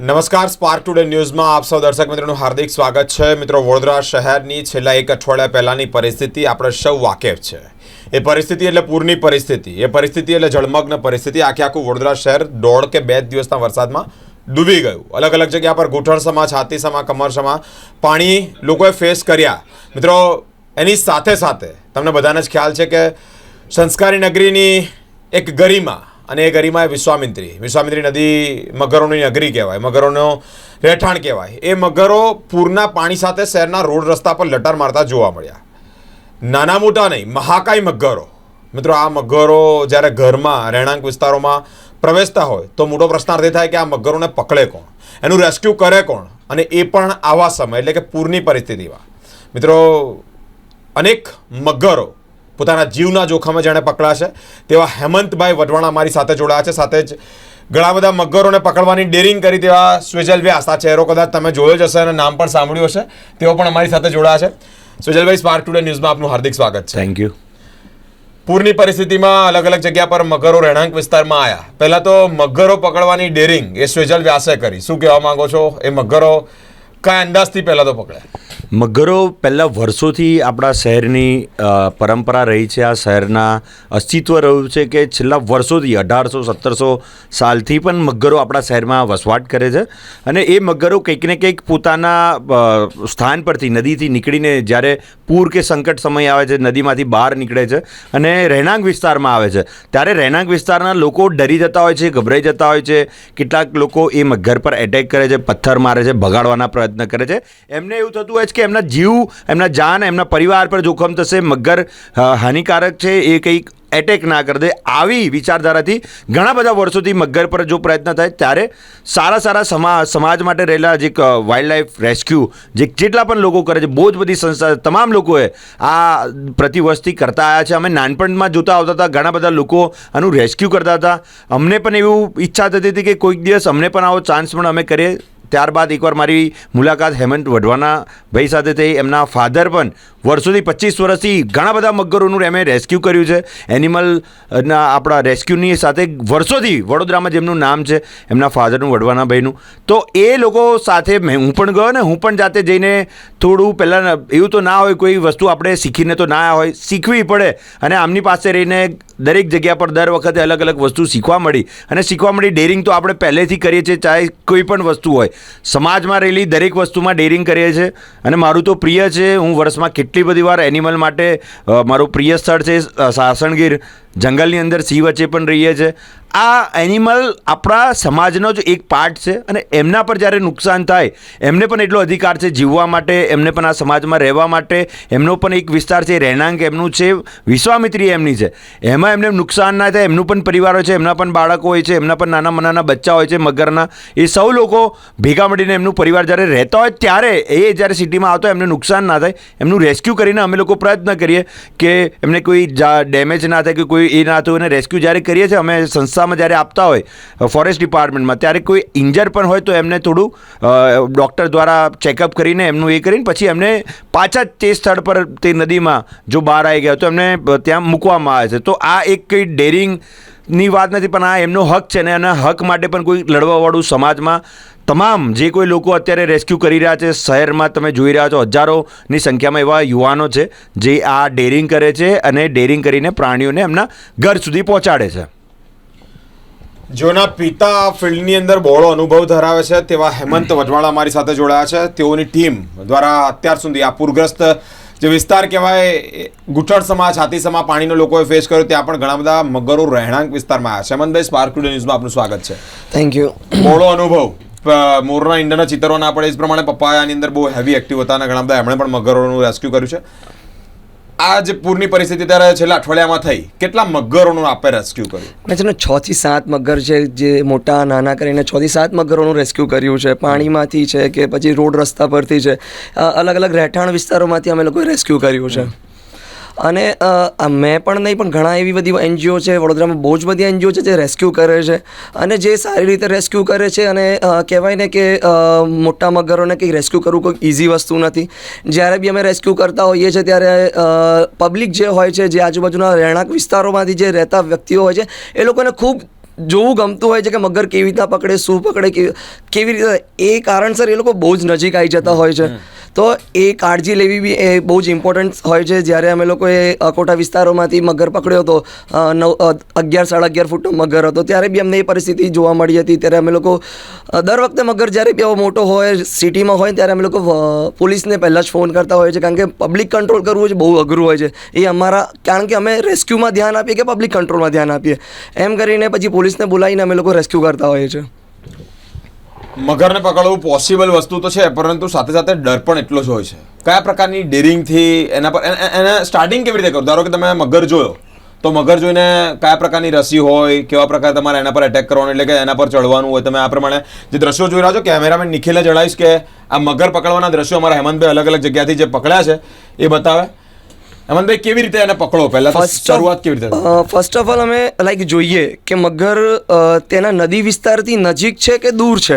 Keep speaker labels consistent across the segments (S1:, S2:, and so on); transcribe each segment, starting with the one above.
S1: નમસ્કાર spark today ન્યૂઝમાં આપ સૌ દર્શક મિત્રોનું હાર્દિક સ્વાગત છે. મિત્રો, વડોદરા શહેરની છેલ્લા એક અઠવાડિયા પહેલાંની પરિસ્થિતિ આપણે સૌ વાકેફ છે. એ પરિસ્થિતિ એટલે પૂરની પરિસ્થિતિ, એ પરિસ્થિતિ એટલે જળમગ્ન પરિસ્થિતિ. આખે આખું વડોદરા શહેર દોઢ કે બે દિવસના વરસાદમાં ડૂબી ગયું. અલગ અલગ જગ્યા પર ઘૂંટણસમા છાતીસમા કમરસમા પાણી લોકોએ ફેસ કર્યા. મિત્રો, એની સાથે સાથે તમને બધાને જ ખ્યાલ છે કે સંસ્કારી નગરીની એક ગરિમા અને એ ગરિમા એ વિશ્વામિત્રી. વિશ્વામિત્રી નદી મગરોની નગરી કહેવાય, મગરોનો રહેઠાણ કહેવાય. એ મગરો પૂરના પાણી સાથે શહેરના રોડ રસ્તા પર લટાર મારતા જોવા મળ્યા. નાના મોટા નહીં, મહાકાય મગરો. મિત્રો, આ મગરો જ્યારે ઘરમાં, રહેણાંક વિસ્તારોમાં પ્રવેશતા હોય, તો મોટો પ્રશ્નાર્થ થાય કે આ મગરોને પકડે કોણ? એનું રેસ્ક્યુ કરે કોણ? અને એ પણ આવા સમય, એટલે કે પૂરની પરિસ્થિતિમાં. મિત્રો, અનેક મગરો પોતાના જીવના જોખમે જેણે પકડાશે. તેવા હેમંતભાઈ વઢવાણા મારી સાથે જોડાયા છે. સાથે જ ઘણા બધા મગરોને પકડવાની ડેરિંગ કરી તેવા સ્વેજલ વ્યાસ આ ચહેરો કદાચ તમે જોયો જ હશે અને નામ પણ સાંભળ્યું હશે. તેઓ પણ અમારી સાથે જોડાયા છે. સ્વેજલભાઈ સ્પાર્ક ટુડે ન્યૂઝમાં આપનું હાર્દિક સ્વાગત છે.
S2: થેન્ક યુ
S1: પૂરની પરિસ્થિતિમાં અલગ અલગ જગ્યા પર મગરો રહેણાંક વિસ્તારમાં આવ્યા પહેલાં તો મગરો પકડવાની ડેરિંગ એ સ્વેજલ વ્યાસે કરી. શું કહેવા માંગો છો? એ મગરો કયા અંદાજથી પહેલા તો પકડાય
S2: મગરો પહેલાં વર્ષોથી આપણા શહેરની પરંપરા રહી છે. આ શહેરના અસ્તિત્વ રહ્યું છે કે છેલ્લા વર્ષોથી, અઢારસો, સત્તરસો સાલથી પણ મગરો આપણા શહેરમાં વસવાટ કરે છે. અને એ મગરો કંઈક ને કંઈક પોતાના સ્થાન પરથી, નદીથી નીકળીને જ્યારે પૂર કે સંકટ સમય આવે છે, નદીમાંથી બહાર નીકળે છે અને રહેણાંક વિસ્તારમાં આવે છે. ત્યારે રહેણાંક વિસ્તારના લોકો ડરી જતા હોય છે, ગભરાઈ જતા હોય છે. કેટલાક લોકો એ મગર પર એટેક કરે છે, પથ્થર મારે છે, ભગાડવાના પ્રયત્ન કરે છે. એમને એવું થતું હોય છે કે એમના જીવ, એમના જાન, એમના પરિવાર પર જોખમ થશે, મગર હાનિકારક છે એ કંઈક એટેક ના કરી દે આવી વિચારધારાથી ઘણા બધા વર્ષોથી મગર પર જો પ્રયત્ન થાય ત્યારે સારા સારા સમા, સમાજ માટે રહેલા જે વાઇલ્ડ લાઈફ રેસ્ક્યુ જે જેટલા પણ લોકો કરે છે બહુ જ બધી સંસ્થા, તમામ લોકોએ આ પ્રતિવર્ષથી કરતા આવ્યા છે. અમે નાનપણમાં જોતા આવતા હતા, ઘણા બધા લોકો આનું રેસ્ક્યુ કરતા હતા. અમને પણ એવું ઈચ્છા થતી હતી કે કોઈક દિવસ અમને પણ આવો ચાન્સ પણ અમે કરીએ. ત્યારબાદ એકવાર મારી મુલાકાત હેમંત વઢવાના ભાઈ સાથે થઈ. એમના ફાધર પણ વર્ષોથી પચીસ વર્ષથી ઘણા બધા મગરોનું એમણે રેસ્ક્યુ કર્યું છે. એનિમલના આપણા રેસ્ક્યુની સાથે વર્ષોથી વડોદરામાં જેમનું નામ છે, એમના ફાધરનું વઢવાના ભાઈનું. તો એ લોકો સાથે હું પણ ગયો ને હું પણ જાતે જઈને થોડું પહેલાં એવું તો ના હોય, કોઈ વસ્તુ આપણે શીખીને તો ના હોય, શીખવી પડે. અને આમની પાસે રહીને દરેક જગ્યા પર દર વખતે અલગ અલગ વસ્તુ શીખવા મળી. અને શીખવા મળી ડેરિંગ તો આપણે પહેલેથી કરીએ છીએ, ચાહે કોઈ પણ વસ્તુ હોય. સમાજમાં રહેલી દરેક વસ્તુમાં ડેરિંગ કરીએ છીએ. અને મારું તો પ્રિય છે, હું વર્ષમાં કેટલી બધી વાર એનિમલ માટે મારું પ્રિય સ્થળ છે સાસણગીર. જંગલની અંદર સિંહ વચ્ચે પણ રહીએ છીએ આ એનિમલ આપણા સમાજનો જ એક પાર્ટ છે અને એમના પર જ્યારે નુકસાન થાય, એમને પણ એટલો અધિકાર છે જીવવા માટે, એમને પણ આ સમાજમાં રહેવા માટે, એમનો પણ એક વિસ્તાર છે, રહેણાંક એમનું છે, વિશ્વામિત્રી એમની છે. એમાં એમને નુકસાન ના થાય, એમનું પણ પરિવાર હોય છે, એમના પણ બાળકો હોય છે, એમના પણ નાના નાના બચ્ચા હોય છે, મગરના, એ સૌ લોકો ભેગા મળીને એમનું પરિવાર જ્યારે રહેતા હોય ત્યારે એ જ્યારે સિટીમાં આવતો હોય, એમને નુકસાન ના થાય, એમનું રેસ્ક્યુ કરીને અમે લોકો પ્રયત્ન કરીએ કે એમને કોઈ ડેમેજ ના થાય કે કોઈ એ ના થયું અને રેસ્ક્યુ જ્યારે કરીએ છીએ, અમે સંસ્થામાં જ્યારે આપતા હોય ફોરેસ્ટ ડિપાર્ટમેન્ટમાં ત્યારે કોઈ ઇન્જર પણ હોય તો એમને થોડું ડૉક્ટર દ્વારા ચેકઅપ કરીને એમનું એ કરીને પછી એમને પાછા તે સ્થળ પર, તે નદીમાં જો બહાર આવી ગયા તો એમને ત્યાં મૂકવામાં આવે છે. તો આ એક કંઈ ડેરિંગ ની વાત નથી, પણ આ એમનો હક છે ને એના હક માટે પણ કોઈ લડવાવાળું સમાજમાં તમામ જે કોઈ લોકો અત્યારે રેસ્ક્યુ કરી રહ્યા છે, શહેરમાં તમે જોઈ રહ્યા છો હજારોની સંખ્યામાં એવા યુવાનો છે, જે આ ડેરિંગ કરે છે અને ડેરિંગ કરીને પ્રાણીઓને એમના ઘર સુધી પહોંચાડે છે.
S1: જેઓના પિતા આ ફિલ્ડની અંદર બહોળો અનુભવ ધરાવે છે, તેવા હેમંત વઢવાળા મારી સાથે જોડાયા છે. તેઓની ટીમ દ્વારા અત્યાર સુધી આ પૂરગ્રસ્ત જે વિસ્તાર કહેવાય ગુઠળ સમા છાતી સમા પાણીનો લોકોએ ફેસ કર્યો ત્યાં પણ ઘણા બધા મગરો રહેણાંક વિસ્તારમાં આવ્યા છે. હેમંતભાઈ સ્પાર્ક ટુડે ન્યૂઝમાં આપનું સ્વાગત છે.
S3: થેન્ક યુ
S1: મોડો અનુભવ. મોરના ઈંડાના ચિત્રો ના પડે એ પ્રમાણે પપ્પાયાની અંદર બહુ હેવી એક્ટિવ હતા અને ઘણા બધા એમણે પણ મગરોનું રેસ્ક્યુ કર્યું છે. આ જે પૂરની પરિસ્થિતિ ત્યારે છેલ્લા અઠવાડિયામાં થઈ. કેટલા મગરોનું આપે રેસ્ક્યુ કર્યું?
S3: છે ને છ થી સાત મગર છે, જે મોટા, નાના કરીને છ થી સાત મગરોનું રેસ્ક્યુ કર્યું છે. પાણીમાંથી છે કે પછી રોડ રસ્તા પરથી છે. અલગ અલગ રહેઠાણ વિસ્તારોમાંથી અમે લોકોએ રેસ્ક્યુ કર્યું છે. અને મેં પણ નહીં, પણ ઘણા એવી બધી એનજીઓ છે, વડોદરામાં બહુ જ બધી એનજીઓ છે જે રેસ્ક્યુ કરે છે. અને જે સારી રીતે રેસ્ક્યુ કરે છે અને કહેવાય ને કે મોટા મગરોને કંઈક રેસ્ક્યુ કરવું કોઈ ઇઝી વસ્તુ નથી. જ્યારે બી અમે રેસ્ક્યુ કરતા હોઈએ છીએ, ત્યારે પબ્લિક જે હોય છે, જે આજુબાજુના રહેણાંક વિસ્તારોમાંથી જે રહેતા વ્યક્તિઓ હોય છે, એ લોકોને ખૂબ જોવું ગમતું હોય છે કે મગર કેવી રીતના પકડે શું પકડે કેવી કેવી રીતે. એ કારણસર એ લોકો બહુ જ નજીક આવી જતા હોય છે. તો એ કાળજી લેવી બી એ બહુ જ ઇમ્પોર્ટન્ટ હોય છે. જ્યારે અમે લોકોએ અકોટા વિસ્તારોમાંથી મગર પકડ્યો હતો નવ અગિયાર સાડા અગિયાર ફૂટનો મગર હતો ત્યારે બી અમને એ પરિસ્થિતિ જોવા મળી હતી. ત્યારે અમે લોકો દર વખતે મગર જ્યારે બી આવો મોટો હોય સિટીમાં હોય ત્યારે અમે લોકો પોલીસને પહેલાં જ ફોન કરતા હોય છે. કારણ કે પબ્લિક કંટ્રોલ કરવું જ બહુ અઘરું હોય છે. એ અમારા કારણ કે અમે રેસ્ક્યુમાં ધ્યાન આપીએ કે પબ્લિક કંટ્રોલમાં ધ્યાન આપીએ. એમ કરીને પછી પોલીસને બોલાવીને અમે લોકો રેસ્ક્યુ કરતા હોઈએ છીએ.
S1: મગરને પકડવું પોસિબલ વસ્તુ તો છે, પરંતુ સાથે સાથે ડર પણ એટલો જ હોય છે. કયા પ્રકારની ડેરિંગથી એના પર એને- સ્ટાર્ટિંગ કેવી રીતે કરો? ધારો કે તમે મગર જોયો, તો મગર જોઈને કયા પ્રકારની રસી હોય, કેવા પ્રકાર તમારે એના પર એટેક કરવાનું, એટલે કે એના પર ચડવાનું હોય, તમે આ પ્રમાણે જે દ્રશ્યો જોઈ રહ્યા છો કેમેરામેન નિખિલે જણાવીશ કે આ મગર પકડવાના દ્રશ્યો અમારા હેમંતભાઈ અલગ અલગ જગ્યાથી જે પકડ્યા છે, એ બતાવે. હેમંતભાઈ કેવી રીતે એને પકડો? પહેલા શરૂઆત કેવી રીતે
S3: ફર્સ્ટ ઓફ ઓલ અમે લાઈક જોઈએ કે મગર તેના નદી વિસ્તારથી નજીક છે કે દૂર છે?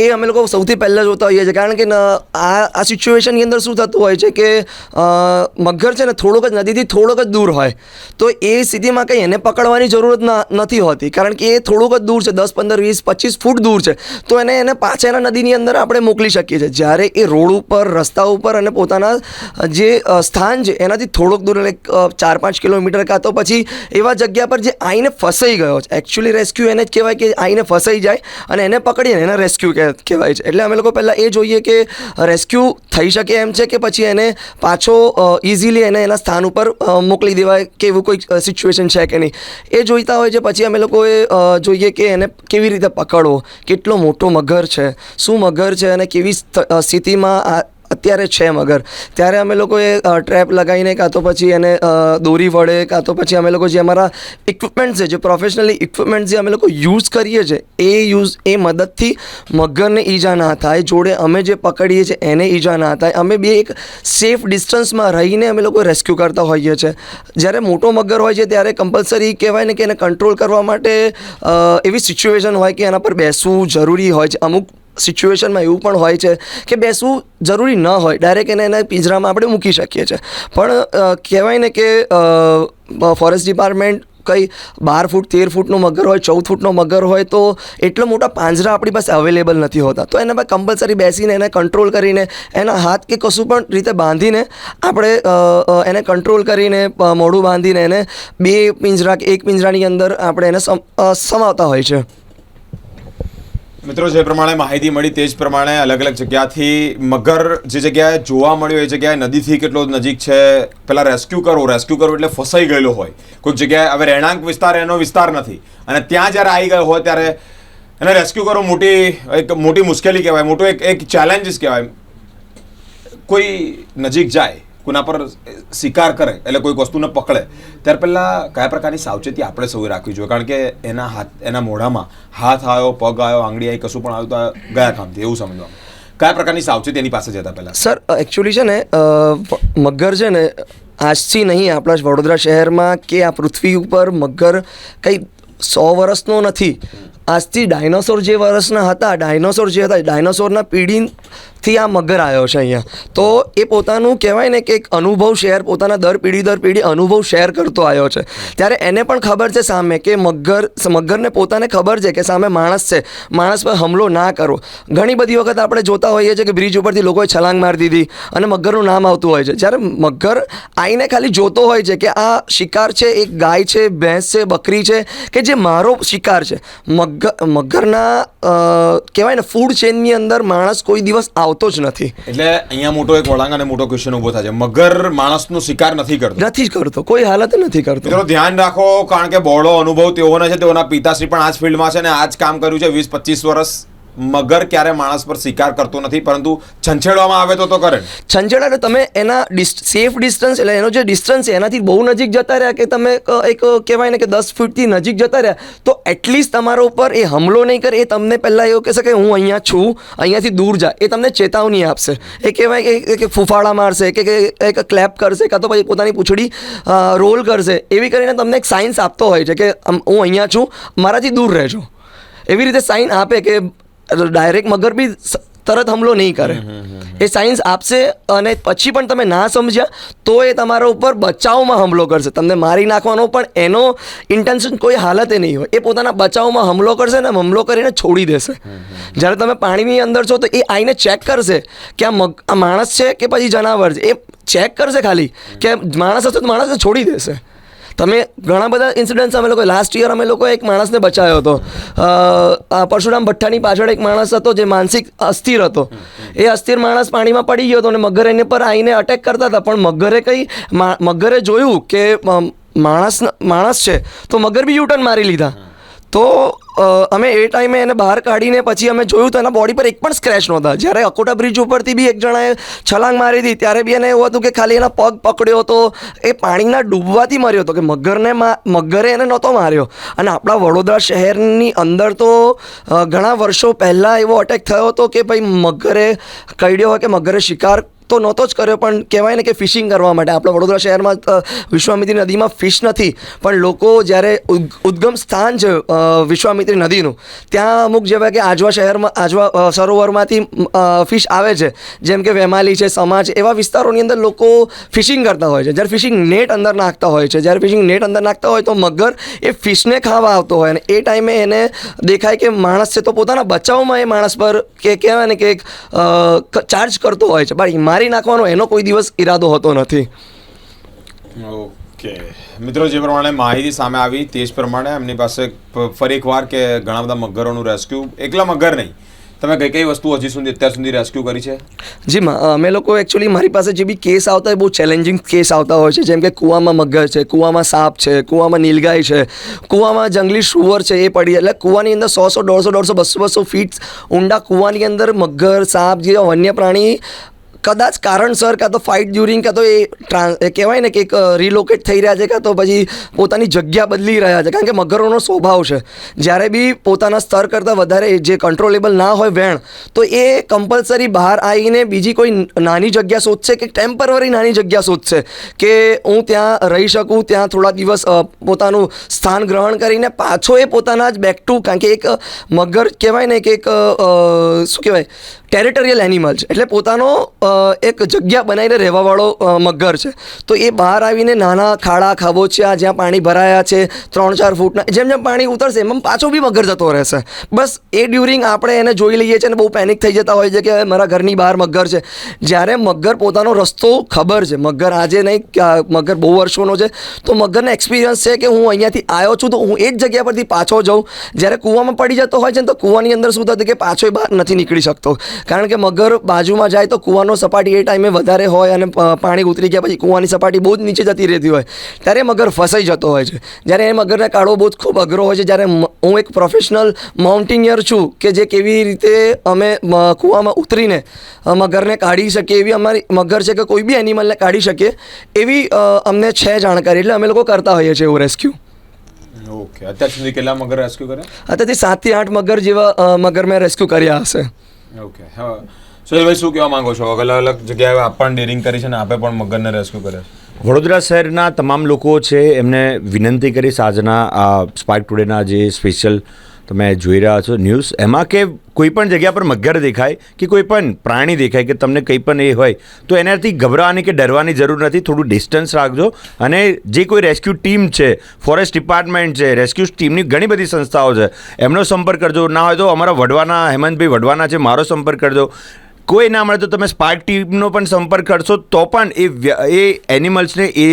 S3: એ અમે લોકો સૌથી પહેલાં જોતા હોઈએ છીએ. કારણ કે આ આ સિચ્યુએશનની અંદર શું થતું હોય છે કે મગર છે ને થોડોક જ નદીથી થોડોક જ દૂર હોય. તો એ સ્થિતિમાં કંઈ એને પકડવાની જરૂરત નથી હોતી. કારણ કે એ થોડુંક જ દૂર છે દસ પંદર વીસ પચીસ ફૂટ દૂર છે. તો એને એને પાછળના નદીની અંદર આપણે મોકલી શકીએ છીએ. જ્યારે એ રોડ ઉપર રસ્તા ઉપર અને પોતાના જે સ્થાન છે એનાથી થોડોક દૂર લાઈક ચાર પાંચ કિલોમીટર કાં તો પછી એવા જગ્યા પર જે આઈને ફસાઈ ગયો છે. એકચ્યુઅલી રેસ્ક્યુ એને જ કહેવાય કે આઈને ફસાઈ જાય અને એને પકડીને એને રેસ્ક્યુ કહેવાય છે. એટલે અમે લોકો પહેલાં એ જોઈએ કે રેસ્ક્યુ થઈ શકે એમ છે કે પછી એને પાછો ઇઝીલી એને એના સ્થાન ઉપર મોકલી દેવાય કે એવું કોઈ સિચ્યુએશન છે કે નહીં. એ જોઈતા હોય છે, પછી અમે લોકોએ જોઈએ કે એને કેવી રીતે પકડવો. કેટલો મોટો મગર છે, શું મગર છે અને કેવી સ્થ- સ્થિતિમાં આ અત્યારે છે મગર. ત્યારે અમે લોકોએ ટ્રેપ લગાવીને કાં તો પછી એને દોરી વડે કાં તો પછી અમે લોકો જે અમારા ઇક્વિપમેન્ટ છે, જે પ્રોફેશનલી ઇક્વિપમેન્ટ જે અમે લોકો યુઝ કરીએ છીએ એ યુઝ એ મદદથી મગરને ઈજા ના થાય. જોડે અમે જે પકડીએ છીએ, એને ઈજા ના થાય. અમે બે એક સેફ ડિસ્ટન્સમાં રહીને અમે લોકો રેસ્ક્યુ કરતા હોઈએ છીએ જ્યારે મોટો મગર હોય છે, ત્યારે કમ્પલસરી કહેવાય ને કે એને કંટ્રોલ કરવા માટે એવી સિચ્યુએશન હોય કે એના પર બેસવું જરૂરી હોય છે. અમુક સિચ્યુએશનમાં એવું પણ હોય છે કે બેસવું જરૂરી ન હોય. ડાયરેક્ટ એને એના પિંજરામાં આપણે મૂકી શકીએ છીએ. પણ કહેવાય ને કે ફોરેસ્ટ ડિપાર્ટમેન્ટ કંઈ બાર ફૂટ, તેર ફૂટનો મગર હોય, ચૌદ ફૂટનો મગર હોય તો એટલા મોટા પાંજરા આપણી પાસે અવેલેબલ નથી હોતા. તો એના પર કમ્પલસરી બેસીને એને કંટ્રોલ કરીને એના હાથ કે કશું પણ રીતે બાંધીને આપણે એને કંટ્રોલ કરીને મોઢું બાંધીને એને બે પિંજરા કે એક પિંજરાની અંદર આપણે એને સમ- સમાવતા હોય છે.
S1: મિત્રો, જે પ્રમાણે માહિતી મળી તે જ પ્રમાણે અલગ અલગ જગ્યાથી મગર જે જગ્યાએ જોવા મળ્યો, એ જગ્યાએ નદીથી કેટલો નજીક છે, પેલા રેસ્ક્યુ કરવો રેસ્ક્યુ કરવો એટલે ફસાઈ ગયેલો હોય. કોઈક જગ્યાએ હવે રહેણાંક વિસ્તાર, એનો વિસ્તાર નથી. અને ત્યાં જ્યારે આવી ગયો હોય ત્યારે એને રેસ્ક્યુ કરવો મોટી, એક મોટી મુશ્કેલી કહેવાય, મોટો એક એક ચેલેન્જીસ કહેવાય. કોઈ નજીક જાય કોના પર શિકાર કરે, એટલે કોઈક વસ્તુને પકડે. ત્યાર પહેલાં કયા પ્રકારની સાવચેતી આપણે સૌએ રાખવી જોઈએ? કારણ કે એના હાથ, એના મોઢામાં હાથ આવ્યો, પગ આવ્યો, આંગળી આવી, કશું પણ આવ્યું તો ગયા કામથી, એવું સમજવાનું. કયા પ્રકારની સાવચેતી એની પાસે જતા પહેલાં?
S3: સર એકચ્યુઅલી છે ને મગર છે ને, આજથી નહીં આપણા વડોદરા શહેરમાં કે આ પૃથ્વી ઉપર મગર કંઈ સો વર્ષનો નથી. આજથી ડાયનોસોર જે વર્ષના હતા, ડાયનોસોર જે હતા ડાયનોસોરના પેઢીથી આ મગર આવ્યો છે અહીંયા. તો એ પોતાનું કહેવાય ને કે એક અનુભવ શેર, પોતાના દર પેઢી દર પેઢી અનુભવ શેર કરતો આવ્યો છે. ત્યારે એને પણ ખબર છે સામે કે મગર, મગરને પોતાને ખબર છે કે સામે માણસ છે. માણસ પર હમલો ના કરો. ઘણી બધી વખત આપણે જોતા હોઈએ છીએ કે બ્રિજ ઉપરથી લોકોએ છલાંગ મારી દીધી અને મગરનું નામ આવતું હોય છે. જ્યારે મગર આઈને ખાલી જોતો હોય છે કે આ શિકાર છે, એક ગાય છે, ભેંસ છે, બકરી છે, કે જે મારો શિકાર છે. મગર મગરના કહેવાય ને ફૂડ ચેનની અંદર માણસ કોઈ દિવસ આવતો જ નથી.
S1: એટલે અહીંયા મોટો એક વળાંગ અને મોટો ક્વેશ્ચન ઊભો થાય છે. મગર માણસનો શિકાર નથી કરતો.
S3: નથી જ કરતો. કોઈ હાલત નથી કરતો.
S1: મિત્રો ધ્યાન રાખો કારણ કે બહોળો અનુભવ તેઓને છે. તેઓના પિતાશ્રી પણ આ જ ફિલ્ડમાં છે ને આ જ કામ કર્યું છે વીસ પચીસ વર્ષ. મગર ક્યારે માણસ પર શિકાર કરતો નથી, પરંતુ છંછેડવામાં આવે તો તો કરે
S3: છંછેડા એટલે તમે એના સેફ ડિસ્ટન્સ એટલે એનો જે ડિસ્ટન્સ છે, એનાથી બહુ નજીક જતા રહ્યા કે તમે એક કહેવાય ને કે દસ ફૂટથી નજીક જતા રહ્યા, તો એટલીસ્ટ તમારા ઉપર એ હમલો નહીં કરે, એ તમને પહેલાં એવું કહેશે કે હું અહીંયા છું, અહીંયાથી દૂર જા, એ તમને ચેતવણી આપશે. એ કહેવાય કે- ફૂફાડા મારશે, કે એક ક્લેપ કરશે, કાં તો પછી પોતાની પૂંછડી રોલ કરશે, એવી કરીને તમને એક સાઇન્સ આપતો હોય છે કે હું અહીંયા છું, મારાથી દૂર રહેજો. એવી રીતે સાઇન આપે કે ડાયરેક્ટ મગર બી તરત હમલો નહીં કરે. એ સાયન્સ આપશે અને પછી પણ તમે ના સમજ્યા તો એ તમારા ઉપર બચાવમાં હમલો કરશે. તમને મારી નાખવાનો પણ એનો ઇન્ટેન્શન કોઈ હાલતે નહીં હોય. એ પોતાના બચાવમાં હુમલો કરશે ને હમલો કરીને છોડી દેશે. જ્યારે તમે પાણીની અંદર છો તો એ આઈને ચેક કરશે કે આ મગ આ માણસ છે કે પછી જનાવર છે. એ ચેક કરશે ખાલી કે માણસ હશે તો માણસને છોડી દેશે. તમે ઘણા બધા ઇન્સિડન્ટ્સ અમે લોકો લાસ્ટ યર અમે લોકો એક માણસને બચાવ્યો હતો. પરશુરામ ભઠ્ઠાની પાછળ એક માણસ હતો જે માનસિક અસ્થિર હતો. એ અસ્થિર માણસ પાણીમાં પડી ગયો હતો અને મગર એને પર આવીને અટેક કરતા હતા. પણ મગરે કંઈ મગરે જોયું કે માણસ માણસ છે, તો મગર બી યુટર્ન મારી લીધા. તો અમે એ ટાઈમે એને બહાર કાઢીને પછી અમે જોયું તો એના બોડી પર એક પણ સ્ક્રેચ નહોતા. જ્યારે અકોટા બ્રિજ ઉપરથી બી એક જણાએ છલાંગ મારી હતી, ત્યારે બી એને એવું હતું કે ખાલી એના પગ પકડ્યો હતો. એ પાણીના ડૂબવાથી મર્યો હતો કે મગરને મગરે એને નહોતો માર્યો. અને આપણા વડોદરા શહેરની અંદર તો ઘણા વર્ષો પહેલાં એવો અટેક થયો હતો કે ભાઈ મગરે કરડ્યો હોય કે મગરે શિકાર તો નહોતો જ કર્યો, પણ કહેવાય ને કે ફિશિંગ કરવા માટે. આપણા વડોદરા શહેરમાં વિશ્વામિત્રી નદીમાં ફિશ નથી. પણ લોકો જ્યારે ઉદ- ઉદ્ગમ સ્થાન છે વિશ્વામિત્રી નદીનું, ત્યાં અમુક જેવા કે આજવા શહેરમાં, આજવા સરોવરમાંથી ફિશ આવે છે. જેમ કે વેમાલી છે, સમાજ, એવા વિસ્તારોની અંદર લોકો ફિશિંગ કરતા હોય છે. જ્યારે ફિશિંગ નેટ અંદર નાખતા હોય છે, જ્યારે ફિશિંગ નેટ અંદર નાખતા હોય તો મગર એ ફિશને ખાવા આવતો હોય. અને એ ટાઈમે એને દેખાય કે માણસ છે તો પોતાના બચાવમાં એ માણસ પર કે, કહેવાય ને કે ચાર્જ કરતો હોય છે. બાકી મારી નાખવાનો એનો કોઈ દિવસ ઈરાદો હોતો નથી.
S1: ઓકે. મિત્રો જે પ્રમાણે માહિતી સામે આવી તે જ પ્રમાણે એમની પાસે ફરી એકવાર કે ઘણા બધા મગરોનું રેસ્ક્યુ એકલા મગર નહીં. તમે કઈ કઈ વસ્તુ હજી સુધી અત્યાર સુધી રેસ્ક્યુ કરી છે?
S3: જી અમે લોકો એકચ્યુઅલી મારી પાસે જે બી કેસ આવતા હોય બહુ ચેલેન્જિંગ કેસ આવતા હોય છે. જેમ કે કૂવામાં મગર છે કૂવામાં સાપ છે કૂવામાં નીલગાય છે કૂવામાં જંગલી શુવર છે એ પડી એટલે કૂવાની અંદર સો સો દોઢસો દોઢસો બસો બસો ફીટ ઊંડા કૂવાની અંદર મગર સાપ જે વન્ય પ્રાણી કદાચ કારણસર કાં તો ફાઇટ ડ્યુરિંગ કાં તો એ કહેવાય ને કે એક રિલોકેટ થઈ રહ્યા છે, કાં તો પછી પોતાની જગ્યા બદલી રહ્યા છે. કારણ કે મગરોનો સ્વભાવ છે. જ્યારે બી પોતાના સ્તર કરતાં વધારે જે કંટ્રોલેબલ ના હોય વેણ, તો એ કમ્પલસરી બહાર આવીને બીજી કોઈ નાની જગ્યા શોધશે કે ટેમ્પરરી નાની જગ્યા શોધશે? કે હું ત્યાં રહી શકું, ત્યાં થોડા દિવસ પોતાનું સ્થાન ગ્રહણ કરીને પાછો એ પોતાના જ બેક ટુ કારણ કે એક મગર કહેવાય ને કે એક શું કહેવાય? ટેરિટોરિયલ એનિમલ છે. એટલે પોતાનો એક જગ્યા બનાવીને રહેવાવાળો મગર છે. તો એ બહાર આવીને નાના ખાડા ખાબોચિયા, જ્યાં પાણી ભરાયા છે, ત્રણ ચાર ફૂટના, જેમ જેમ પાણી ઉતરશે, એમ પાછો બી મગર જતો રહેશે. બસ એ ડ્યુરિંગ આપણે એને જોઈ લઈએ છીએ અને બહુ પેનિક થઈ જતા હોય છે કે મારા ઘરની બહાર મગર છે. જ્યારે મગર પોતાનો રસ્તો ખબર છે. મગર આજે નહીં મગર બહુ વર્ષોનો છે. તો મગરને એક્સપિરિયન્સ છે કે હું અહીંયાથી આવ્યો છું તો હું એ જ જગ્યા પરથી પાછો જાઉં. જ્યારે કૂવામાં પડી જતો હોય છે ને તો કૂવાની અંદર શું થતું કે પાછો એ બહાર નથી નીકળી શકતો. કારણ કે મગર બાજુમાં જાય તો કૂવાનો સપાટી એ ટાઈમે વધારે હોય અને પાણી ઉતરી ગયા પછી કૂવાની સપાટી બહુ જ નીચે જતી રહેતી હોય. ત્યારે મગર ફસાઈ જતો હોય છે. જ્યારે એ મગરને કાઢવો બહુ જ ખૂબ અઘરો હોય છે. જ્યારે હું એક પ્રોફેશનલ માઉન્ટેનિયર છું કે જે કેવી રીતે અમે કૂવામાં ઉતરીને મગરને કાઢી શકીએ એવી અમારી મગર છે કે કોઈ બી એનિમલને કાઢી શકીએ એવી અમને છે જાણકારી. એટલે અમે લોકો કરતા હોઈએ છીએ એવું રેસ્ક્યુ
S1: ઓકે. અત્યાર સુધી કેટલા મગર રેસ્ક્યુ કર્યા?
S3: અત્યારથી સાતથી આઠ મગર જેવા મગર મેં રેસ્ક્યુ કર્યા હશે.
S1: ઓકે હવે સુહેલભાઈ શું કહેવા માંગો છો? અલગ અલગ જગ્યાએ આપ પણ ડેરિંગ કરી છે ને આપે પણ મગરને રેસ્ક્યુ કરે
S2: વડોદરા શહેરના તમામ લોકો છે, એમને વિનંતી કરીશ આજના આ સ્પાર્ક ટુડેના જે સ્પેશિયલ તમે જોઈ રહ્યા છો ન્યૂઝ. એમાં કે કોઈ પણ જગ્યા પર મગર દેખાય કે કોઈ પણ પ્રાણી દેખાય કે તમને કંઈ પણ એ હોય, તો એનાથી ગભરાવાની કે ડરવાની જરૂર નથી. થોડું ડિસ્ટન્સ રાખજો. અને જે કોઈ રેસ્ક્યુ ટીમ છે ફોરેસ્ટ ડિપાર્ટમેન્ટ છે રેસ્ક્યુ ટીમની ઘણી બધી સંસ્થાઓ છે, એમનો સંપર્ક કરજો. ના હોય તો અમારા વડવાના, હેમંતભાઈ વડવાના છે, મારો સંપર્ક કરજો. કોઈ ના મળે તો તમે સ્પાર્ક ટીમનો પણ સંપર્ક કરશો, તો પણ એ એ એનિમલ્સને એ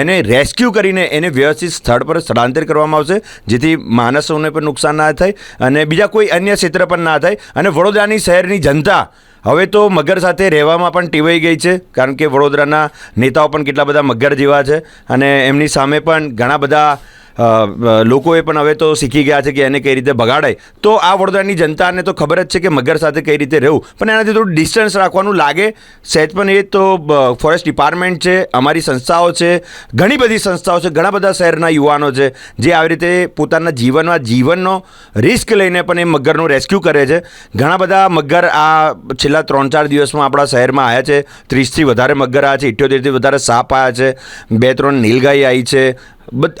S2: એને રેસ્ક્યુ કરીને એને વ્યવસ્થિત સ્થળ પર સ્થળાંતર કરવામાં આવશે, જેથી માણસોને પણ નુકસાન ના થાય અને બીજા કોઈ અન્ય ક્ષેત્ર પણ ના થાય. અને વડોદરાની શહેરની જનતા હવે તો મગર સાથે રહેવામાં પણ ટીવાઈ ગઈ છે, કારણ કે વડોદરાના નેતાઓ પણ કેટલા બધા મગર જેવા છે અને એમની સામે પણ ઘણા બધા લોકોએ પણ હવે તો શીખી ગયા છે કે એને કઈ રીતે ભગાડાય. તો આ વડોદરાની જનતાને તો ખબર જ છે કે મગર સાથે કઈ રીતે રહેવું. પણ એનાથી થોડું ડિસ્ટન્સ રાખવાનું લાગે. સહેજ પણ એ તો ફોરેસ્ટ ડિપાર્ટમેન્ટ છે, અમારી સંસ્થાઓ છે, ઘણી બધી સંસ્થાઓ છે, ઘણા બધા શહેરના યુવાનો છે, જે આવી રીતે પોતાના જીવનમાં જીવનનો રિસ્ક લઈને પણ એ મગરનો રેસ્ક્યુ કરે છે. ઘણા બધા મગર આ છેલ્લા ત્રણ ચાર દિવસમાં આપણા શહેરમાં આવ્યા છે. ત્રીસથી વધારે મગર આવ્યા છે ઇઠ્યોતેરથી વધારે સાપ આવ્યા છે. બે ત્રણ નીલગાઈ આવી છે.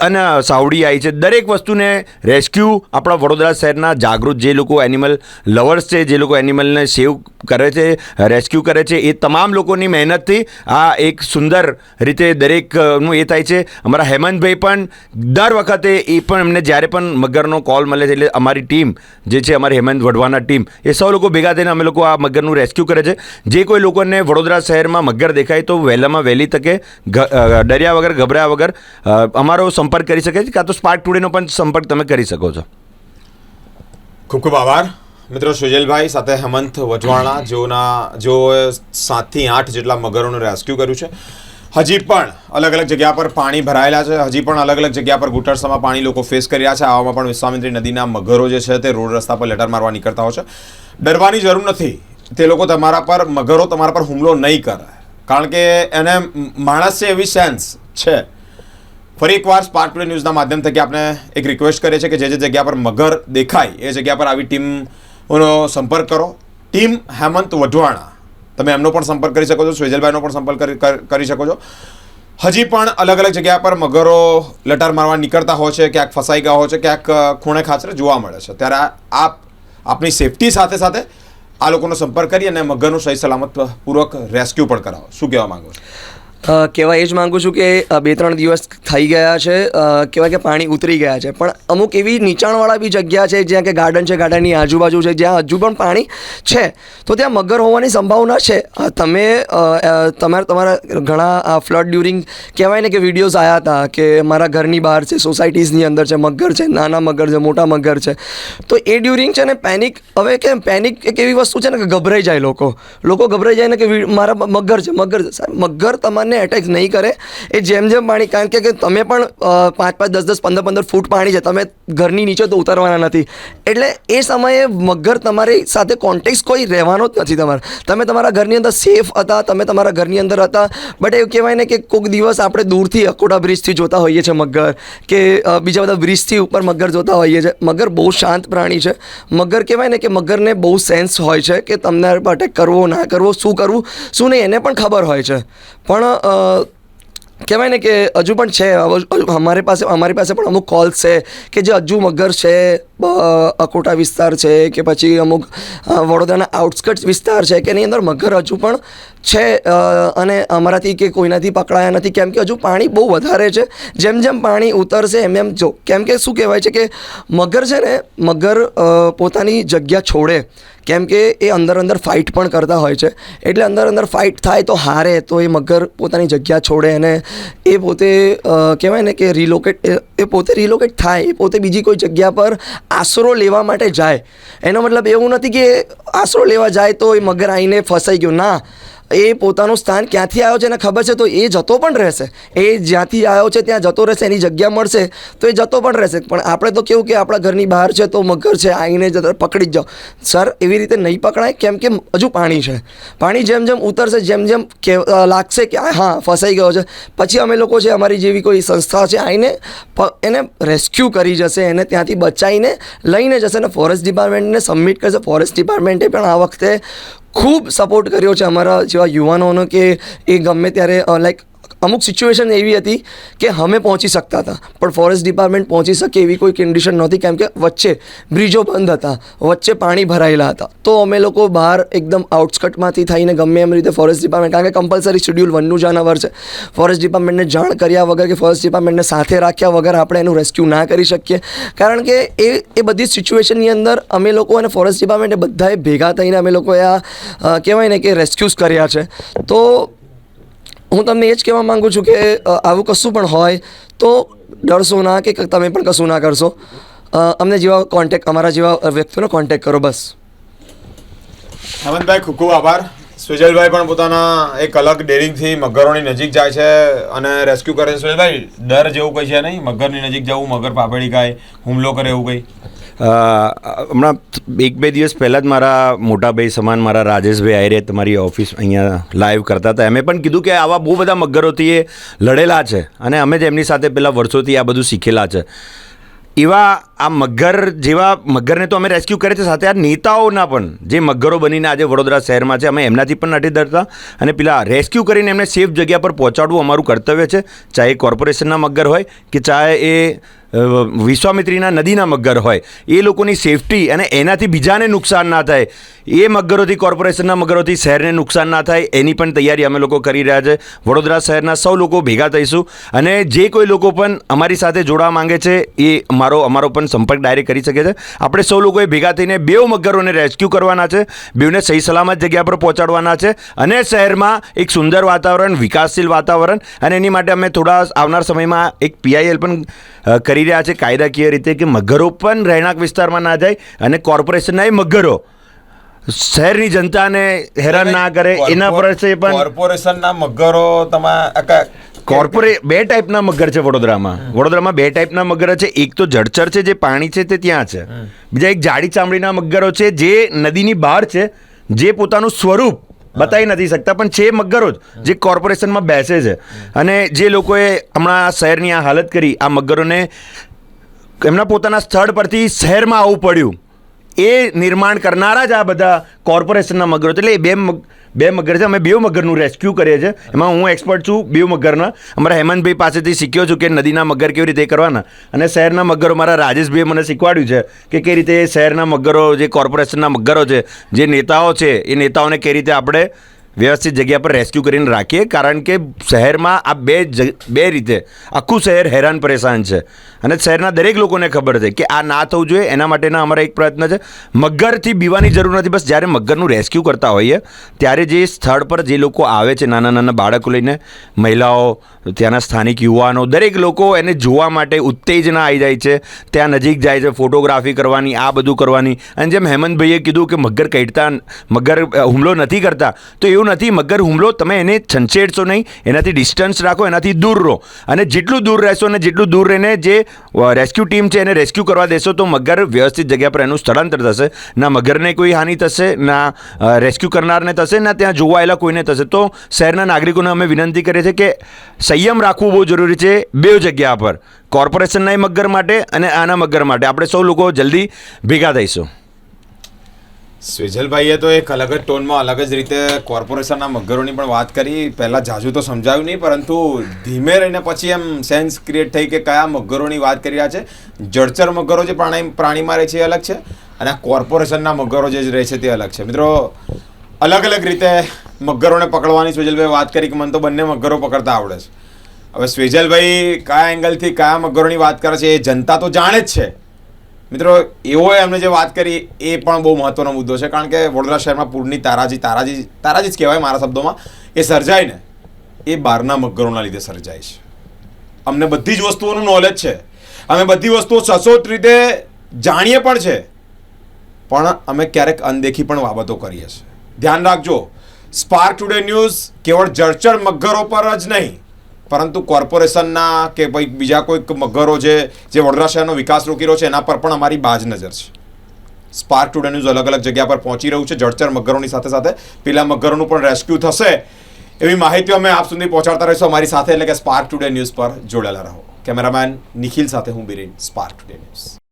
S2: અને સાવડી આવી છે. દરેક વસ્તુને રેસ્ક્યુ આપણા વડોદરા શહેરના જાગૃત જે લોકો એનિમલ લવર્સ છે જે લોકો એનિમલને સેવ કરે છે રેસ્ક્યુ કરે છે એ તમામ લોકોની મહેનતથી આ એક સુંદર રીતે દરેકનું એ થાય છે. અમારા હેમંતભાઈ પણ દર વખતે એ પણ એમને જ્યારે પણ મગરનો કોલ મળે છે એટલે અમારી ટીમ જે છે અમારી હેમંત વઢવાના ટીમ એ સૌ લોકો ભેગા થઈને અમે લોકો આ મગરનું રેસ્ક્યુ કરે છે. જે કોઈ લોકોને વડોદરા શહેરમાં મગર દેખાય તો વહેલામાં વહેલી તકે ડર્યા વગર ગભરાયા વગર અ, અમારો સંપર્ક કરી શકે છે? કાં તો સ્પાર્ક ટુડેનો પણ સંપર્ક તમે કરી શકો છો?
S1: ખૂબ ખૂબ આભાર. મિત્રો સુજલભાઈ સાથે હેમંત વજવાણા જેઓના જેઓએ સાતથી આઠ જેટલા મગરોનું રેસ્ક્યુ કર્યું છે. હજી પણ અલગ અલગ જગ્યા પર પાણી ભરાયેલા છે. હજી પણ અલગ અલગ જગ્યા પર ગુટરસામાં પાણી લોકો ફેસ કરી રહ્યા છે. આવામાં પણ વિશ્વામિત્રી નદીના મગરો જે છે તે રોડ રસ્તા પર લેટર મારવા નીકળતા હોય છે. ડરવાની જરૂર નથી. તે લોકો તમારા પર મગરો તમારા પર હુમલો નહીં કરે. કારણ કે એને માણસ એવી સેન્સ છે ફરી એકવાર સ્પાર્ક ટુડે ન્યૂઝના માધ્યમ થકી આપણે એક રિક્વેસ્ટ કરીએ છીએ કે જે જે જગ્યા પર મગર દેખાય, એ જગ્યા પર આવી ટીમનો સંપર્ક કરો. ટીમ હેમંત વઢવાણા, તમે એમનો પણ સંપર્ક કરી શકો છો, સ્વેજલભાઈનો પણ સંપર્ક કરી- શકો છો. હજી પણ અલગ અલગ જગ્યા પર મગરો લટાર મારવા નીકળતા હોય છે, ક્યાંક ફસાઈ ગયા હોય છે, ક્યાંક ખૂણે ખાચરે જોવા મળે છે. ત્યારે આપ, આપની સેફટી સાથે સાથે આ લોકોનો સંપર્ક કરી અને મગરનું સહી સલામત પૂર્વક રેસ્ક્યુ પણ કરાવો. શું કહેવા માંગો છો?
S3: કહેવા એ જ માગું છું કે બે ત્રણ દિવસ થઈ ગયા છે. કહેવાય કે પાણી ઉતરી ગયા છે. પણ અમુક એવી નીચાણવાળા બી જગ્યા છે, જ્યાં કે ગાર્ડન છે, ગાર્ડનની આજુબાજુ છે, જ્યાં હજુ પણ પાણી છે. તો ત્યાં મગર હોવાની સંભાવના છે. તમે તમારા તમારા ઘણા ફ્લડ ડ્યુરિંગ કહેવાય ને કે વિડીયોઝ આવ્યા હતા કે મારા ઘરની બહાર છે, સોસાયટીઝની અંદર છે, મગર છે, નાના મગર છે, મોટા મગર છે. તો એ ડ્યુરિંગ છે ને પેનિક, હવે કે પેનિક એક એવી વસ્તુ છે ને કે ગભરાઈ જાય લોકો. લોકો ગભરાઈ જાય ને કે મારા મગર છે મગર છે. સાહેબ, મગર તમને એટેક નહીં કરે, એ જેમ જેમ પાણી, કારણ કે તમે પણ પાંચ પાંચ, દસ દસ, પંદર પંદર ફૂટ પાણી છે, તમે ઘરની નીચે તો ઉતરવાના નથી. એટલે એ સમયે મગર તમારી સાથે કોન્ટેક્ટ કોઈ રહેવાનો જ નથી તમારે. તમે તમારા ઘરની અંદર સેફ હતા, તમે તમારા ઘરની અંદર હતા બટ એવું કહેવાય ને કે કોઈક દિવસ આપણે દૂરથી અકોટા બ્રિજથી જોતા હોઈએ છીએ મગર, કે બીજા બધા બ્રિજથી ઉપર મગર જોતા હોઈએ છીએ. મગર બહુ શાંત પ્રાણી છે. મગર કહેવાય ને કે મગરને બહુ સેન્સ હોય છે કે તમને અટેક કરવો, ના કરવો, શું કરવું, શું નહીં, એને પણ ખબર હોય છે. પણ 呃 કહેવાય ને કે હજુ પણ છે. અમારી પાસે અમારી પાસે પણ અમુક કોલ્સ છે કે જે હજુ મગર છે અકોટા વિસ્તાર છે કે પછી અમુક વડોદરાના આઉટસ્કર્ટ્સ વિસ્તાર છે કે એની અંદર મગર હજુ પણ છે. અને અમારાથી કે કોઈનાથી પકડાયા નથી. કેમ કે હજુ પાણી બહુ વધારે છે. જેમ જેમ પાણી ઉતરશે, એમ એમ જો. કેમ કે શું કહેવાય છે કે મગર છે ને, મગર પોતાની જગ્યા છોડે. કેમ કે એ અંદર અંદર ફાઇટ પણ કરતા હોય છે. એટલે અંદર અંદર ફાઇટ થાય તો હારે, તો એ મગર પોતાની જગ્યા છોડે અને એ પોતે કહેવાય ને કે રિલોકેટ એ પોતે રિલોકેટ થાય, એ પોતે બીજી કોઈ જગ્યા પર આશરો લેવા માટે જાય. એનો મતલબ એવું નથી કે આશરો લેવા જાય તો એ મગર આવીને ફસાઈ ગયો. ના એ પોતાનું સ્થાન ક્યાંથી આવ્યો છે એને ખબર છે? તો એ જતો પણ રહેશે. એ જ્યાંથી આવ્યો છે ત્યાં જતો રહેશે, એની જગ્યા મળશે, તો એ જતો પણ રહેશે. પણ આપણે તો કેવું કે આપણા ઘરની બહાર છે તો મગર છે, આવીને જતા પકડી જ જાઓ. સર, એવી રીતે નહીં પકડાય, કેમ કે હજુ પાણી છે. પાણી જેમ જેમ ઉતરશે, જેમ જેમ કે લાગશે કે હા, ફસાઈ ગયો છે. પછી અમે લોકો છે, અમારી જેવી કોઈ સંસ્થા છે, આવીને એને રેસ્ક્યુ કરી જશે, એને ત્યાંથી બચાવીને લઈને જશે અને ફોરેસ્ટ ડિપાર્ટમેન્ટને સબમિટ કરશે. ફોરેસ્ટ ડિપાર્ટમેન્ટે પણ આ વખતે ખૂબ સપોર્ટ કર્યો છે અમારા જેવા યુવાનોનો કે એ ગમે ત્યારે લાઈક અમુક સિચ્યુએશન એવી હતી કે અમે પહોંચી શકતા હતા, પણ ફોરેસ્ટ ડિપાર્ટમેન્ટ પહોંચી શકે એવી કોઈ કન્ડિશન નહોતી, કેમ કે વચ્ચે બ્રિજો બંધ હતા, વચ્ચે પાણી ભરાયેલા હતા. તો અમે લોકો બહાર એકદમ આઉટસ્કટમાંથી થઈને ગમે એમ રીતે ફોરેસ્ટ ડિપાર્ટમેન્ટ કારણ કે કમ્પલસરી શેડ્યુલ વનનું જાનવર છે. ફોરેસ્ટ ડિપાર્ટમેન્ટને જાણ કર્યા વગર કે ફોરેસ્ટ ડિપાર્ટમેન્ટને સાથે રાખ્યા વગર આપણે એનું રેસ્ક્યુ ના કરી શકીએ. કારણ કે એ એ બધી સિચ્યુએશનની અંદર અમે લોકો અને ફોરેસ્ટ ડિપાર્ટમેન્ટે બધાએ ભેગા થઈને અમે લોકોએ આ કહેવાય ને કે રેસ્ક્યુઝ કર્યા છે. તો હું તમને એ જ કહેવા માગું છું કે આવું કશું પણ હોય તો ડરશો ના કે તમે પણ કશું ના કરશો. અમને જેવા કોન્ટેક અમારા જેવા વ્યક્તિનો કોન્ટેક કરો બસ.
S1: હેમંતભાઈ ખૂબ ખૂબ આભાર. સુજલભાઈ પણ પોતાના એક અલગ ડેરિંગથી મગરોની નજીક જાય છે અને રેસ્ક્યુ કરે છે. સુજલભાઈ, ડર જેવું કંઈ છે નહીં? મગરની નજીક જવું, મગર પાપડી ખાય, હુમલો કરે એવું કંઈ?
S2: હમણાં એક બે દિવસ પહેલાં જ મારા મોટાભાઈ સમાન મારા રાજેશભાઈ આયરે તમારી ઓફિસ અહીંયા લાઈવ કરતા હતા. એમણે પણ કીધું કે આવા બહુ બધા મગરોથી એ લડેલા છે અને અમે જ એમની સાથે પહેલાં વર્ષોથી આ બધું શીખેલા છે. એવા આ મગર જેવા મગરને તો અમે રેસ્ક્યુ કરે છે, સાથે આ નેતાઓના પણ, જે મગરો બનીને આજે વડોદરા શહેરમાં છે, અમે એમનાથી પણ નથી ડરતા. અને પેલા રેસ્ક્યુ કરીને એમને સેફ જગ્યા પર પહોંચાડવું અમારું કર્તવ્ય છે. ચાહે કોર્પોરેશનના મગર હોય કે ચાહે એ વિશ્વામિત્રીના નદીના મગર હોય. એ લોકોની સેફટી અને એનાથી બીજાને નુકસાન ના થાય. એ મગરોથી કોર્પોરેશનના મગરોથી શહેરને નુકસાન ના થાય એની પણ તૈયારી અમે લોકો કરી રહ્યા છે. વડોદરા શહેરના સૌ લોકો ભેગા થઈશું અને જે કોઈ લોકો પણ અમારી સાથે જોડાવા માંગે છે એ મારો અમારો પણ સંપર્ક ડાયરેક્ટ કરી શકે છે. આપણે સૌ લોકોએ ભેગા થઈને બેઉ મગરોને રેસ્ક્યુ કરવાના છે બેઉને સહી સલામત જગ્યા પર પહોંચાડવાના છે અને શહેરમાં એક સુંદર વાતાવરણ વિકાસશીલ વાતાવરણ અને એની માટે અમે થોડા આવનાર સમયમાં એક પીઆઈએલ પણ અ, કરી રહ્યા છે કાયદાકીય રીતે કે મગરો પણ રહેણાંક વિસ્તારમાં ના જાય અને કોર્પોરેશનના એ મગરો. શહેરની જનતાને હેરાન ના કરે એના પર પણ
S1: કોર્પોરેશનના મગરો તમારે
S2: કોર્પોરે બે ટાઈપના મગર છે વડોદરામાં. વડોદરામાં બે ટાઈપના મગર છે. એક તો જળચર છે જે પાણી છે તે ત્યાં છે. બીજા એક જાડી ચામડીના મગરો છે જે નદીની બહાર છે જે પોતાનું સ્વરૂપ બતાવી નથી શકતા, પણ છે મગરો જ જે કોર્પોરેશનમાં બેસે છે. અને જે લોકોએ હમણાં આ શહેરની આ હાલત કરી, આ મગરોને એમના પોતાના સ્થળ પરથી શહેરમાં આવવું પડ્યું. એ નિર્માણ કરનારા જ આ બધા કોર્પોરેશનના મગરો એટલે એ બે બે મગર છે, અમે બે મગરનું રેસ્ક્યુ કરીએ છીએ. એમાં હું એક્સપર્ટ છું બે મગરના. અમારા હેમંતભાઈ પાસેથી શીખ્યો છું કે નદીના મગર કેવી રીતે કરવાના. અને શહેરના મગરો, મારા રાજેશભાઈએ મને શીખવાડ્યું છે કે કઈ રીતે શહેરના મગરો, જે કોર્પોરેશનના મગરો છે, જે નેતાઓ છે, એ નેતાઓને કઈ રીતે આપણે વ્યવસ્થિત જગ્યા પર રેસ્ક્યુ કરીને રાખીએ, કારણ કે શહેરમાં આ બે બે રીતે, આખું શહેર હેરાન પરેશાન છે. અને શહેરના દરેક લોકોને ખબર છે કે આ ના થવું જોઈએ, એના માટેના અમારા એક પ્રયત્ન છે. મગરથી બીવાની જરૂર નથી, બસ જ્યારે મગરનું રેસ્ક્યુ કરતા હોઈએ, ત્યારે જે સ્થળ પર જે લોકો આવે છે, નાના નાના બાળકો લઈને, મહિલાઓ, ત્યાંના સ્થાનિક યુવાનો, દરેક લોકો એને જોવા માટે ઉત્તેજના આવી જાય છે. ત્યાં નજીક જાય છે, ફોટોગ્રાફી કરવાની, આ બધું કરવાની. અને જેમ હેમંતભાઈએ કીધું કે મગર કઈડતા મગર હુમલો નથી કરતા, તો એવું નથી, મગર હુમલો, તમે એને છંછેડશો નહીં, એનાથી ડિસ્ટન્સ રાખો, એનાથી દૂર રહો. અને જેટલું દૂર રહેશો અને જેટલું દૂર રહીને જે રેસ્ક્યુ ટીમ છે એને રેસ્ક્યુ કરવા દેશો, તો મગર વ્યવસ્થિત જગ્યા પર એનું સ્થળાંતર થશે. ના મગરને કોઈ હાનિ થશે, ના રેસ્ક્યુ કરનારને થશે, ના ત્યાં જોવાયેલા કોઈને થશે. તો શહેરના નાગરિકોને અમે વિનંતી કરીએ છીએ કે સંયમ રાખવું બહુ જરૂરી છે બે જગ્યા પર. કોર્પોરેશનના મગર માટે અને આના મગર માટે. આપણે સૌ લોકો જલ્દી ભેગા થઈશું.
S1: સ્વેજલભાઈએ તો એક અલગ જ ટોનમાં અલગ જ રીતે કોર્પોરેશનના મગરોની પણ વાત કરી. પહેલાં જાજુ તો સમજાવ્યું નહીં, પરંતુ ધીમે રહીને પછી એમ સેન્સ ક્રિએટ થઈ કે કયા મગરોની વાત કરી રહ્યા છે. જળચર મગરો જે પ્રાણી, પ્રાણીમાં રહે છે એ અલગ છે અને આ કોર્પોરેશનના મગરો જે રહે છે તે અલગ છે. મિત્રો, અલગ અલગ રીતે મગરોને પકડવાની સ્વેજલભાઈ વાત કરી કે મને તો બંને મગરો પકડતા આવડે છે. હવે સ્વેજલભાઈ કયા એંગલથી કયા મગરોની વાત કરે છે એ જનતા તો જાણે જ છે. મિત્રો, એવો એમને જે વાત કરી, એ પણ બહુ મહત્વનો મુદ્દો છે. કારણ કે વડોદરા શહેરમાં પૂરની તારાજી તારાજી તારાજી જ કહેવાય મારા શબ્દોમાં. એ સર્જાય ને એ બહારના મગરોના લીધે સર્જાય છે. અમને બધી જ વસ્તુઓનું નોલેજ છે. અમે બધી વસ્તુઓ સચોટ રીતે જાણીએ પણ છે. પણ અમે ક્યારેક અનદેખી પણ બાબતો કરીએ છીએ. ધ્યાન રાખજો. સ્પાર્ક ટુડે ન્યૂઝ કેવળ જળચર મગરો પર જ નહીં. પરંતુ કોર્પોરેશનના કે ભાઈ બીજા કોઈક મગરો છે, જે વડોદરા શહેરનો વિકાસ રોકી રહ્યો છે, એના પર પણ અમારી બાજ નજર છે. સ્પાર્ક ટુડે ન્યૂઝ અલગ અલગ જગ્યા પર પહોંચી રહ્યું છે, જળચર મગરોની સાથે સાથે. પેલા મગરોનું પણ રેસ્ક્યુ થશે એવી માહિતી અમે આપ સુધી પહોંચાડતા રહીશું. અમારી સાથે એટલે કે સ્પાર્ક ટુડે ન્યૂઝ પર જોડાયેલા રહો. કેમેરામેન નિખિલ સાથે હું બિરેન સ્પાર્ક ટુડે ન્યૂઝ